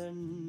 present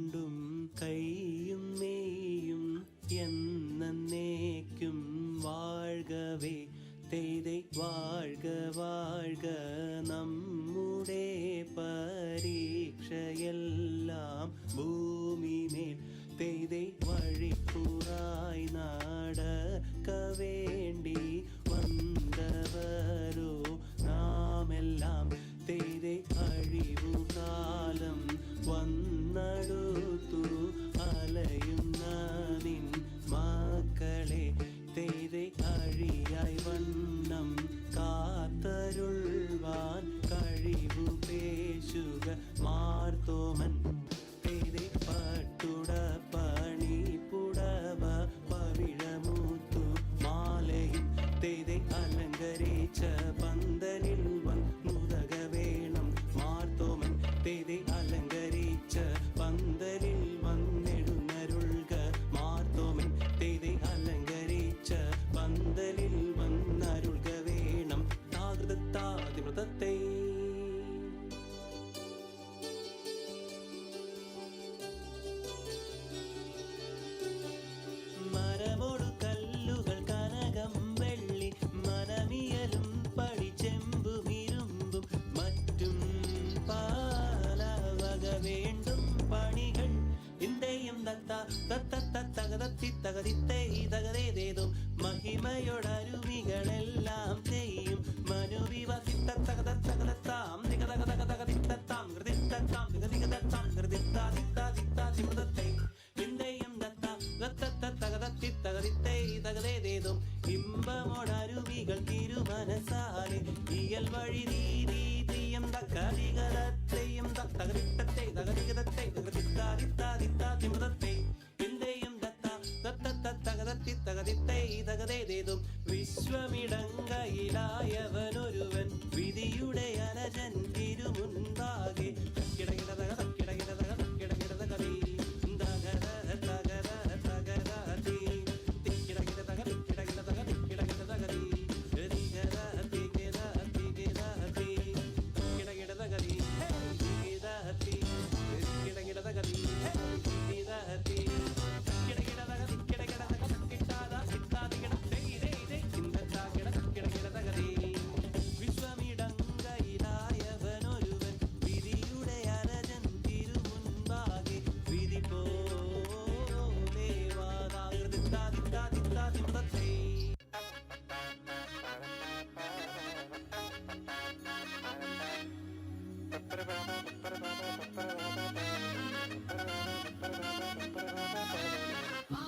തിയൽ വഴി രീതിയും തകതികളത്തെയും തകതിത്തത്തെ തകതികതത്തെ തകതിത്താതിത്താതിമതത്തെ എന്തെയും തത്ത തത്ത തത്തകതത്തി തകതിത്തെ തകതേതേതും. വിശ്വമിടങ്കയിലായവനൊരുവൻ വിധിയുടെ അലജൻ തിരുമുൻപാകെ. തക്കിടകിട തകതക്കി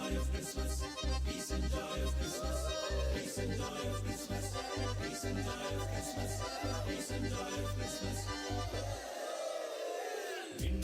Christmas. Peace and joy of Christmas, peace and joy of Christmas, peace and joy of Christmas, peace and joy of Christmas, peace and joy of Christmas. In